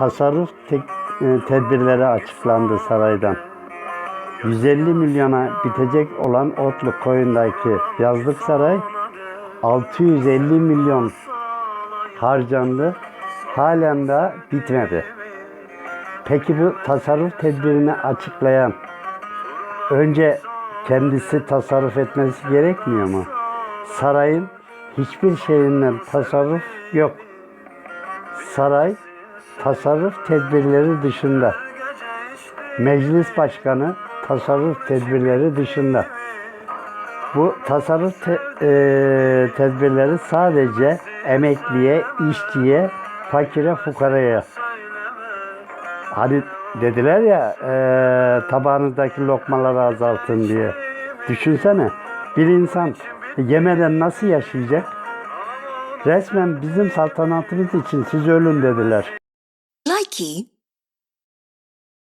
tasarruf tek- e, tedbirleri açıklandı saraydan. 150 milyona bitecek olan Otlu Koyun'daki yazlık saray 650 milyon harcandı. Halen daha bitmedi. Peki bu tasarruf tedbirini açıklayan önce kendisi tasarruf etmesi gerekmiyor mu? Sarayın hiçbir şeyinden tasarruf yok. Saray tasarruf tedbirleri dışında. Meclis başkanı tasarruf tedbirleri dışında. Bu tasarruf te- eee, tedbirleri sadece emekliye, işçiye, fakire, fukaraya. Hani dediler ya eee tabağınızdaki lokmaları azaltın diye. Düşünsene bir insan yemeden nasıl yaşayacak? Resmen bizim saltanatımız için siz ölün dediler. Nike.